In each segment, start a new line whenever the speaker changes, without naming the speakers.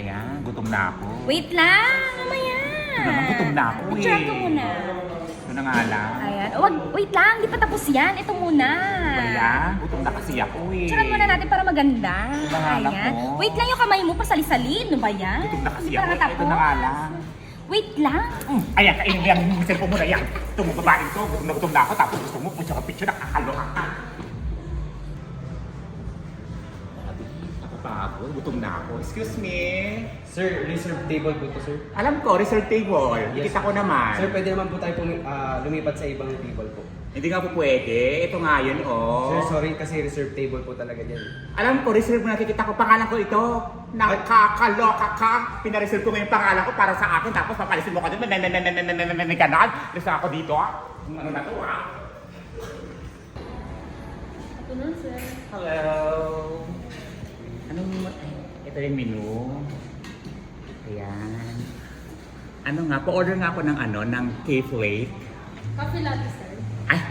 Ayan, gutom na ako.
Wait lang, mamaya.
Ito naman, gutom na ako eh.
Picture ko muna.
Ito na nga lang.
Ayan. Oh, wag, wait lang, di pa tapos yan. Ito muna.
Ayan, gutom na kasi ako eh.
Picturean muna natin para maganda.
Bahala
Ayan.
ko.
Wait lang yung kamay mo, pasali-sali. Ano ba yan?
Gutom na kasi
Hindi pa
ako.
nakatapos.
Ito na nga lang.
Wait lang.
Mm, ayan, kainin mo yan. Yung cellphone mo na yan. Ito mo babae to. Gutom na gutom na ako. Tapos gusto mo, putya ka picture, nakakaloka ka. Nakapagod, gutom na ako. Excuse me.
Sir, reserve table po to, sir.
Alam ko, reserve table.
Yes.
Kita ko naman.
Sir, pwede naman po tayo pumi- ah, lumipat sa ibang table po.
Hindi nga po pwede. Ito nga yun, oh.
Sir, sorry kasi reserve table po talaga yan.
Alam ko, reserve mo nakikita ko. Pangalan ko ito. Nakakaloka ka. Pinareserve ko ngayon pangalan ko para sa akin. Tapos papalisin mo ka dun. May ito yung menu. Ayan. Ano nga, pa-order nga ako ng ano, ng cake late.
Coffee latte, sir.
Ay,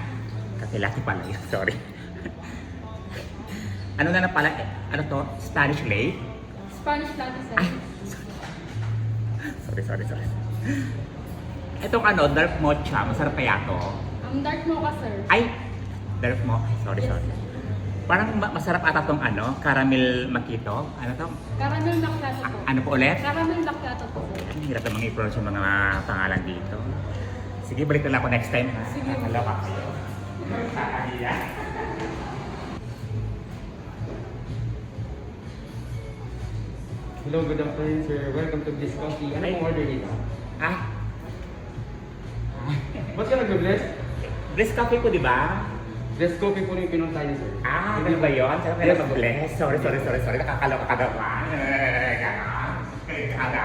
kakilati pala yun, sorry. ano na na pala, eh, ano to, Spanish late?
Spanish latte, sir.
Ay, sorry, sorry, sorry. Itong ano, dark mocha, masarap kaya to?
Ang dark mocha, sir.
Ay, dark mo, sorry, sorry. Parang ma- masarap ata tong ano, caramel makito. Ano to?
Caramel macchiato
A- ano po ulit?
Caramel macchiato po.
Ang hirap namang i-pronounce yung mga pangalan dito. Sige, balik na lang ako next time. Ha?
Sige.
Hello ka kayo. Kakahila.
Hello, good afternoon, sir. Welcome to Bliss Coffee. Ano
Ay.
pong order dito?
Ah,
Ba't ka nag-bless?
Bliss Coffee po, di ba?
Bless Coffee po yung pinunta niyo, sir.
Ah, ano ba yun? Sarap kaya mag-bless. Sorry, sorry, sorry, sorry. Nakakaloka ka naman. Eh, ganon. Galit ka na.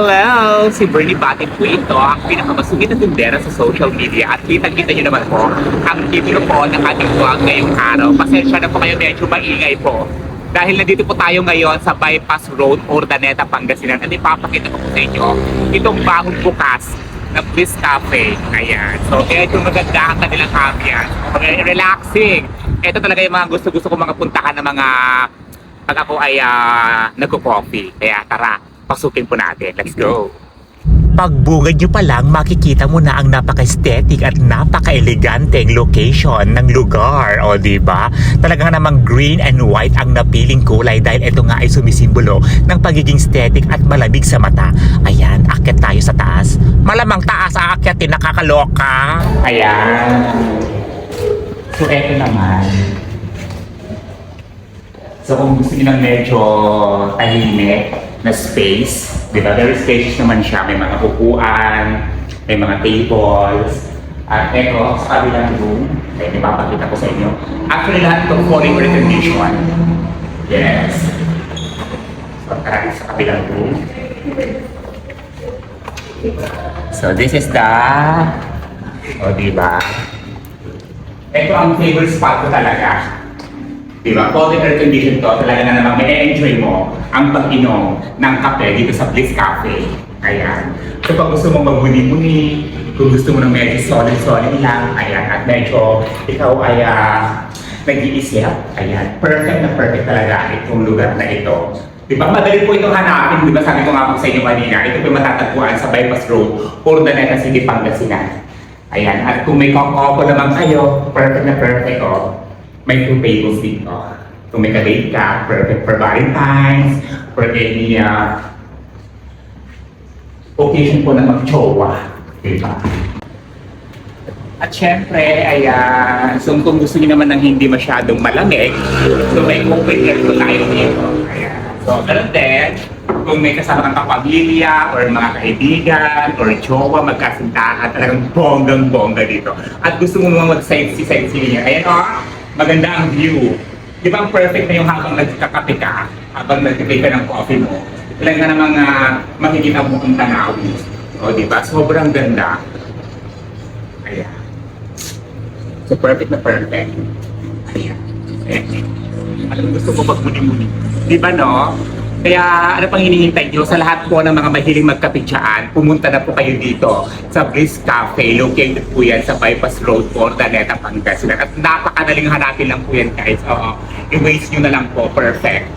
Hello! Si Bernie Batin po ito, ang pinakamasugid na tindera sa social media at kitang-kita nyo naman po ang titulo po ng ating vlog ngayong araw. Pasensya na po kayo medyo maingay po. Dahil nandito po tayo ngayon sa Bypass Road, Urdaneta, Pangasinan at ipapakita ko po sa inyo itong bagong bukas na Bliss Cafe. Ayan. So, medyo maganda ang kanilang ambience. Very relaxing. Ito talaga yung mga gusto-gusto ko mga puntahan ng mga pag ako ay uh, nagko-coffee. Kaya tara, pasukin po natin. Let's go! Pagbungad nyo pa lang, makikita mo na ang napaka-aesthetic at napaka-eleganteng location ng lugar. O, ba? Talagang namang green and white ang napiling kulay dahil ito nga ay sumisimbolo ng pagiging aesthetic at malamig sa mata. Ayan, akit tayo sa taas. Malamang taas aakyatin, nakakaloka. Ayan. So, eto naman. So kung gusto niyo ng medyo tahimik na space, di ba? Very spacious naman siya. May mga upuan, may mga tables. At eto, sa kabilang room, eh, ipapakita ko sa inyo. Actually, lahat itong falling recognition. Yes. So, tara sa kabilang room. So, this is the... O, di ba? Ito ang favorite spot ko talaga. Di ba? Quality air condition to, talaga na namang may enjoy mo ang pag-inom ng kape dito sa Bliss Cafe. Ayan. So pag gusto mo magmuni-muni, kung gusto mo ng medyo solid-solid lang, ayan, at medyo ikaw ay ah, nag-iisip, ayan, perfect na perfect talaga itong lugar na ito. Di ba? Madali po itong hanapin, di ba? Sabi ko nga po sa inyo kanina, ito po matatagpuan sa Bypass Road, Urdaneta City, Pangasinan. Ayan, at kung may koko naman kayo, perfect na perfect, oh. May two tables dito. Kung may kadate ka, perfect for Valentine's, for any uh, occasion po na mag-chowa. Diba? At syempre, ay, ah, so kung gusto niyo naman ng hindi masyadong malamig, so may open air po tayo dito. So, ganun din, kung may kasama kang kapamilya, or mga kaibigan, or chowa, magkasintahan, talagang bonggang-bongga dito. At gusto mo naman mag-sightsee-sightsee niya. Ayan o, maganda ang view. Di ba perfect na yung habang nagkakape ka, habang nagkakape ka ng coffee mo, talaga namang uh, makikita mo ang tanaw. O, di ba? Sobrang ganda. Ayan. So, perfect na perfect. Ayan. Eh, alam gusto ko pag muni-muni. Di ba, no? Kaya ano pang hinihintay nyo sa lahat po ng mga mahiling magkape dyan, pumunta na po kayo dito sa Bliss Cafe. Located po yan sa Bypass Road, Ordaneta, Pangasinan. At napakadaling hanapin lang po yan guys. Oo. I-waste nyo na lang po. Perfect.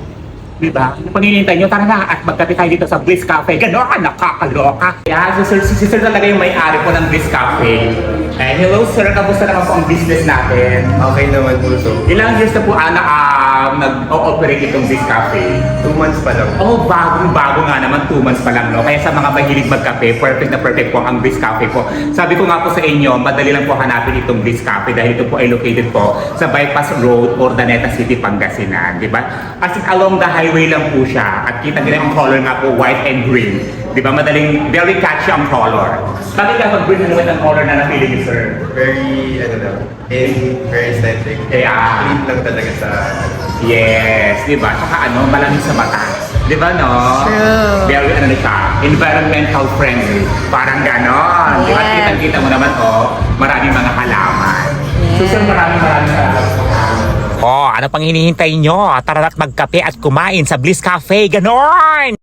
Di ba? Pag hinihintay nyo, tara na at magkape tayo dito sa Bliss Cafe. Gano'n, nakakaloka. Kaya si Sir, si Sir talaga yung may-ari po ng Bliss Cafe. Eh, hello Sir, kamusta naman po ang business natin?
Okay naman po so.
Ilang years na po Ana ah, nag-ooperate itong Bliss Cafe?
Two months pa lang.
Oh, bagong-bago nga naman, 2 months pa lang, no? Kaya sa mga mahilig magkape, perfect na perfect po ang Bliss Cafe po. Sabi ko nga po sa inyo, madali lang po hanapin itong Bliss Cafe dahil ito po ay located po sa Bypass Road, Urdaneta City, Pangasinan, di ba? As in, along the highway lang po siya at kita nila ang color nga po, white and green. Di ba? Madaling, very catchy ang color. Bakit ka and white ang color na napili niyo, sir?
Very, ano lang, in, very aesthetic.
Kaya,
Clean lang talaga sa,
Yes, di ba? Saka ano, malamig sa mata. Di ba, no?
True.
Very, ano na siya, environmental friendly. Parang ganon. Di ba?
Yes.
Kitang-kita mo naman, oh, maraming mga halaman.
Yes.
Susan, maraming maraming salamat. Oh, ano pang hinihintay nyo? Tara at magkape at kumain sa Bliss Cafe. Ganon!